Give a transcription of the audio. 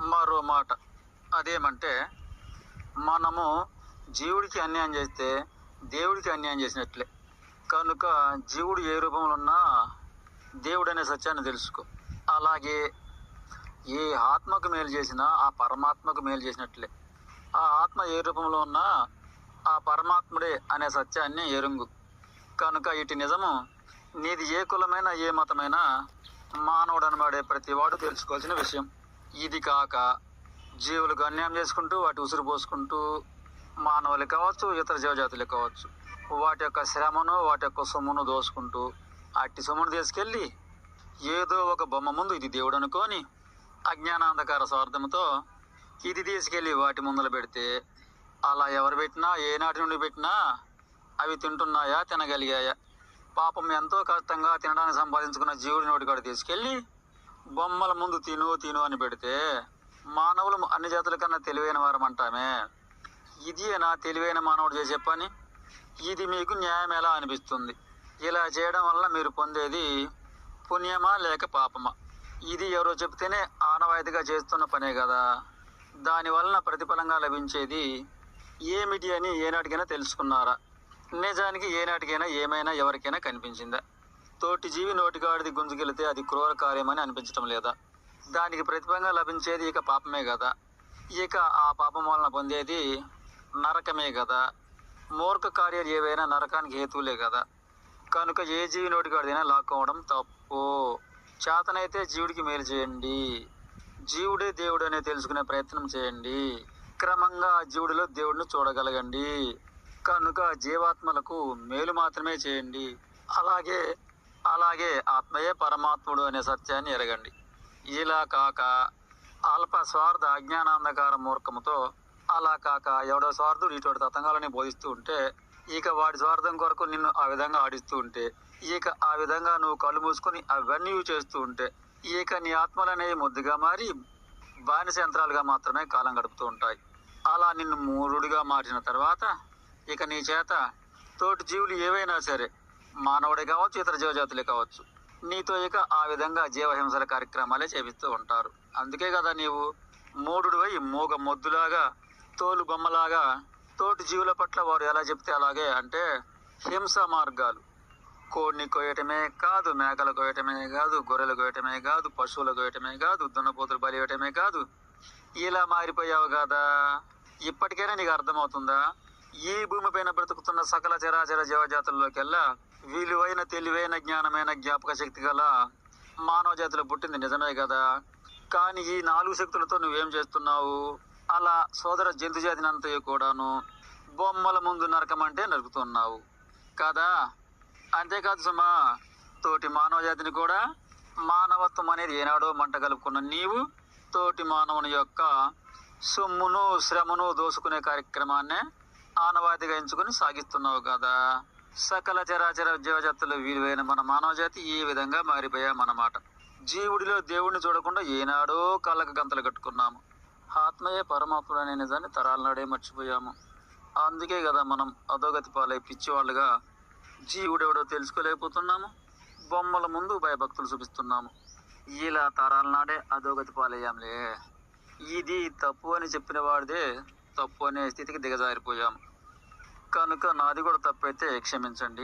మరో మాట. అదేమంటే మనము జీవుడికి అన్యాయం చేస్తే దేవుడికి అన్యాయం చేసినట్లే. కనుక జీవుడు ఏ రూపంలో ఉన్నా దేవుడు అనే సత్యాన్ని తెలుసుకో. అలాగే ఏ ఆత్మకు మేలు చేసినా ఆ పరమాత్మకు మేలు చేసినట్లే. ఆ ఆత్మ ఏ రూపంలో ఉన్నా ఆ పరమాత్ముడే అనే సత్యాన్ని ఎరుంగు. కనుక ఇటు నిజము నీది ఏ కులమైన ఏ మతమైనా మానవుడు అనబడే ప్రతివాడు తెలుసుకోవాల్సిన విషయం. ఇది కాక జీవులకు అన్యాయం చేసుకుంటూ వాటి ఉసురు పోసుకుంటూ మానవులు కావచ్చు ఇతర జీవజాతులు కావచ్చు వాటి యొక్క శ్రమను వాటి యొక్క సొమ్మును దోసుకుంటూ అట్టి సొమ్మును తీసుకెళ్ళి ఏదో ఒక బొమ్మ ముందు ఇది దేవుడు అనుకొని అజ్ఞానాంధకార స్వార్థంతో ఇది తీసుకెళ్ళి వాటి ముందల పెడితే అలా ఎవరు పెట్టినా ఏనాటి నుండి పెట్టినా అవి తింటున్నాయా తినగలిగాయా? పాపం ఎంతో కష్టంగా తినడానికి సంపాదించుకున్న జీవుడి నోటి కూడా తీసుకెళ్ళి బొమ్మల ముందు తిను తిను అని పెడితే మానవులు అన్ని జాతుల కన్నా తెలివైన వారం అంటామే ఇది నా తెలివైన మానవుడు చేసే పని. ఇది మీకు న్యాయం ఎలా అనిపిస్తుంది? ఇలా చేయడం వల్ల మీరు పొందేది పుణ్యమా లేక పాపమా? ఇది ఎవరో చెప్తేనే ఆనవాయితీగా చేస్తున్న పనే కదా. దాని వలన ప్రతిఫలంగా లభించేది ఏమిటి అని ఏనాటికైనా తెలుసుకున్నారా? నిజానికి ఏనాటికైనా ఏమైనా ఎవరికైనా కనిపించిందా? తోటి జీవి నోటిగాడిది గుంజుకెళితే అది క్రూర కార్యమని అనిపించటం లేదా? దానికి ప్రతిఫలంగా లభించేది ఇక పాపమే కదా. ఇక ఆ పాపం వలన పొందేది నరకమే కదా. మూర్ఖ కార్యాలు ఏవైనా నరకానికి హేతువులే కదా. కనుక ఏ జీవి నోటిగాడిదైనా లాక్కోవడం తప్పు. చేతనైతే జీవుడికి మేలు చేయండి. జీవుడే దేవుడు అనే తెలుసుకునే ప్రయత్నం చేయండి. క్రమంగా జీవుడిలో దేవుడిని చూడగలగండి. కనుక జీవాత్మలకు మేలు మాత్రమే చేయండి. అలాగే అలాగే ఆత్మయే పరమాత్ముడు అనే సత్యాన్ని ఎరగండి. ఇలా కాక అల్ప స్వార్థ అజ్ఞానాంధకార మూర్ఖముతో అలా కాక ఎవడో స్వార్థుడు ఇటువంటి తతంగాలని బోధిస్తూ ఉంటే ఇక వాడి స్వార్థం కొరకు నిన్ను ఆ విధంగా ఆడిస్తూ ఉంటే ఇక ఆ విధంగా నువ్వు కళ్ళు మూసుకొని అవన్నీ చేస్తూ ఉంటే ఇక నీ ఆత్మలనేవి ముద్దుగా మారి బానిస యంత్రాలుగా మాత్రమే కాలం గడుపుతూ ఉంటాయి. అలా నిన్ను మూరుడిగా మార్చిన తర్వాత ఇక నీ చేత తోటి జీవులు ఏవైనా సరే మానవుడే కావచ్చు ఇతర జీవజాతులే కావచ్చు నీతో ఇక ఆ విధంగా జీవహింసల కార్యక్రమాలే చేపిస్తూ ఉంటారు. అందుకే కదా నీవు మూడుడివై మూగ మొద్దులాగా తోలు బొమ్మలాగా తోటి జీవుల పట్ల వారు ఎలా చెప్తే అలాగే అంటే హింస మార్గాలు. కోడిని కోయటమే కాదు మేకలు కోయటమే కాదు గొర్రెలు కోయటమే కాదు పశువులు కోయటమే కాదు దున్నపోతులు బలి ఇవ్వటమే కాదు. ఇలా మారిపోయావు కదా. ఇప్పటికైనా నీకు అర్థమవుతుందా? ఈ భూమిపైన బ్రతుకుతున్న సకల చరాచర జీవజాతుల్లోకెల్లా విలువైన తెలివైన జ్ఞానమైన జ్ఞాపక శక్తి గల మానవ జాతిలో పుట్టింది. నిజమే కదా? కానీ ఈ నాలుగు శక్తులతో నువ్వేం చేస్తున్నావు? అలా సోదర జంతు జాతిని కూడాను బొమ్మల ముందు నరకమంటే నరుకుతున్నావు కదా? అంతేకాదు సుమా తోటి మానవ జాతిని కూడా మానవత్వం అనేది ఏనాడో మంట కలుపుకున్న నీవు తోటి మానవుని యొక్క సొమ్మును శ్రమను దోసుకునే కార్యక్రమాన్నే ఆనవాతిగా ఎంచుకుని సాగిస్తున్నావు కదా? సకల చరాచర జీవజాతులు వీలువైన మన మానవజాతి ఈ విధంగా మారిపోయామన్నమాట. జీవుడిలో దేవుడిని చూడకుండా ఏనాడో కళ్ళకు గంతలు కట్టుకున్నాము. ఆత్మయే పరమాత్ముడు అనే నిజాన్ని తరాల నాడే మర్చిపోయాము. అందుకే కదా మనం అధోగతి పాలై పిచ్చివాళ్ళుగా జీవుడెవడో తెలుసుకోలేకపోతున్నాము. బొమ్మల ముందు భయభక్తులు చూపిస్తున్నాము. ఇలా తరాల నాడే అధోగతి పాలయ్యాంలే. ఇది తప్పు అని చెప్పిన వాడిదే తప్పు అనే స్థితికి దిగజారిపోయాము. కనుక నాది కూడా తప్పైతే క్షమించండి.